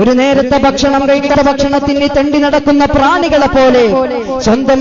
ഒരു നേരത്തെ ഭക്ഷണം കഴിക്കുന്ന ഭക്ഷണത്തിന് തെണ്ടി നടക്കുന്ന പ്രാണികളെ പോലെ സ്വന്തം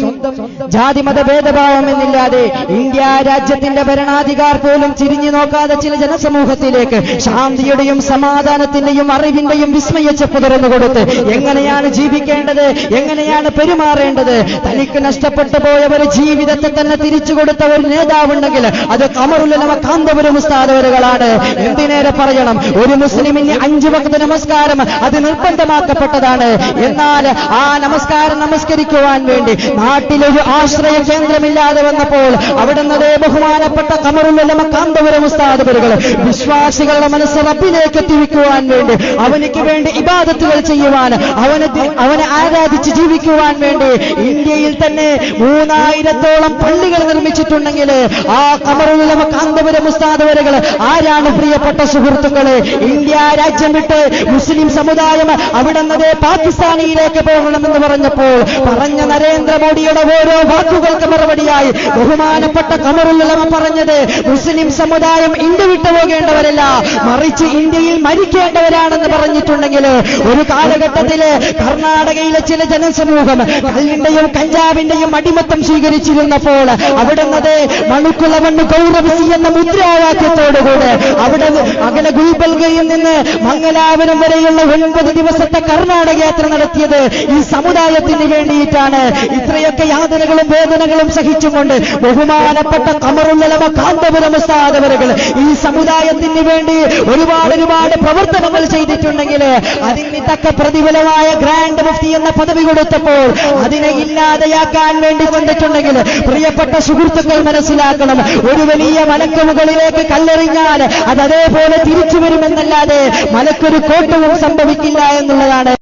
ജാതിമത ഭേദഭാവമെന്നില്ലാതെ ഇന്ത്യ രാജ്യത്തിന്റെ ഭരണാധികാർ പോലും ചിരിഞ്ഞു നോക്കാതെ ചില ജനസമൂഹത്തിലേക്ക് ശാന്തിയുടെയും സമാധാനത്തിന്റെയും അറിവിന്റെയും വിസ്മയച്ചപ്പ് തുറന്നു കൊടുത്ത് എങ്ങനെയാണ് ജീവിക്കേണ്ടത് എങ്ങനെയാണ് പെരുമാറേണ്ടത്? തനിക്ക് നഷ്ടപ്പെട്ടു പോയ ഒരു ജീവിതത്തെ തന്നെ തിരിച്ചു കൊടുത്ത ഒരു നേതാവുണ്ടെങ്കിൽ അത് കമറുലമ കാന്തപുരം ഉസ്താദവരുകളാണ് എന്തിനേറെ പറയണം? ഒരു മുസ്ലിമിന് അഞ്ചു വക്ത നമസ്കാരം അത് നിർബന്ധമാക്കപ്പെട്ടതാണ്. എന്നാൽ ആ നമസ്കാരം നമസ്കരിക്കുവാൻ വേണ്ടി നാട്ടിലൊരു ആശ്രയ കേന്ദ്രമില്ലാതെ വന്നപ്പോൾ അവിടുന്ന് ബഹുമാനപ്പെട്ട കമറുലമ കാന്തപുരം ഉസ്താദപുരകൾ വിശ്വാസികളുടെ മനസ്സ് റബ്ബിലേക്ക് എത്തിവിക്കുവാൻ വേണ്ടി അവനിക്ക് വേണ്ടി ഇബാദത്തുകൾ ചെയ്യുവാൻ അവന് അവനെ ആരാധിച്ച് ജീവിക്കുവാൻ വേണ്ടി ഇന്ത്യയിൽ തന്നെ മൂന്നായിരത്തോളം പള്ളികൾ നിർമ്മിച്ചിട്ടുണ്ടെങ്കിൽ ആ കമറുലമ കാന്തപുരം ഉസ്താദവരുകൾ ആരാണ് പ്രിയപ്പെട്ട സുഹൃത്തുക്കളെ? ഇന്ത്യ രാജ്യം വിട്ട് മുസ്ലിം സമുദായം അവിടുന്നത് പാകിസ്ഥാനിയിലേക്ക് പോകണമെന്ന് പറഞ്ഞപ്പോൾ പറഞ്ഞ നരേന്ദ്രമോദിയുടെ ഓരോ വാക്കുകൾക്ക് മറുപടിയായി ബഹുമാനപ്പെട്ട കമറുള്ളവ പറഞ്ഞത് മുസ്ലിം സമുദായം ഇന്ത്യ വിട്ടു പോകേണ്ടവരല്ല മറിച്ച് ഇന്ത്യയിൽ മരിക്കേണ്ടവരാണെന്ന് പറഞ്ഞിട്ടുണ്ടെങ്കിൽ ഒരു കാലഘട്ടത്തിൽ കർണാടകയിലെ ചില ജനസമൂഹം കല്ലിന്റെയും കഞ്ചാവിന്റെയും അടിമത്തം സ്വീകരിച്ചിരുന്നപ്പോൾ അവിടെ മണുക്കുള്ള മണ്ണ് ഗൗരവസി എന്ന മുദ്രാവാക്യത്തോടുകൂടെ അവിടെ അകലെ ഗുൽബൽഗയിൽ നിന്ന് മംഗലാപുരം വരെയുള്ള ഒൻപത് ദിവസത്തെ കർണാടക യാത്ര നടത്തിയത് ഈ സമുദായത്തിന് വേണ്ടിയിട്ടാണ്. ഇത്രയൊക്കെ യാതനകളും വേദനകളും സഹിച്ചുകൊണ്ട് ബഹുമാനപ്പെട്ട കമറുള്ളലമ കാന്തപുരം സാധവരകൾ ഈ സമുദായത്തിന് വേണ്ടി ഒരുപാട് ഒരുപാട് പ്രവർത്തനങ്ങൾ ചെയ്തിട്ടുണ്ടെങ്കിൽ അതിന് തക്ക പ്രതിഫലമായ ഗ്രാൻഡ് മുഫ്തി എന്ന പദവി കൊടുത്തപ്പോൾ അതിനെ ഇല്ലാതെയാക്കാൻ വേണ്ടി വന്നിട്ടുണ്ടെങ്കിൽ പ്രിയപ്പെട്ട സുഹൃത്തുക്കൾ മനസ്സിലാക്കണം ഒരു വലിയ മലക്ക് മുകളിലേക്ക് കല്ലെറിഞ്ഞാൽ അത് അതേപോലെ തിരിച്ചു വരുമെന്നല്ലാതെ മലക്കൊരു കോട്ടവും സംഭവിക്കില്ല എന്നുള്ളതാണ്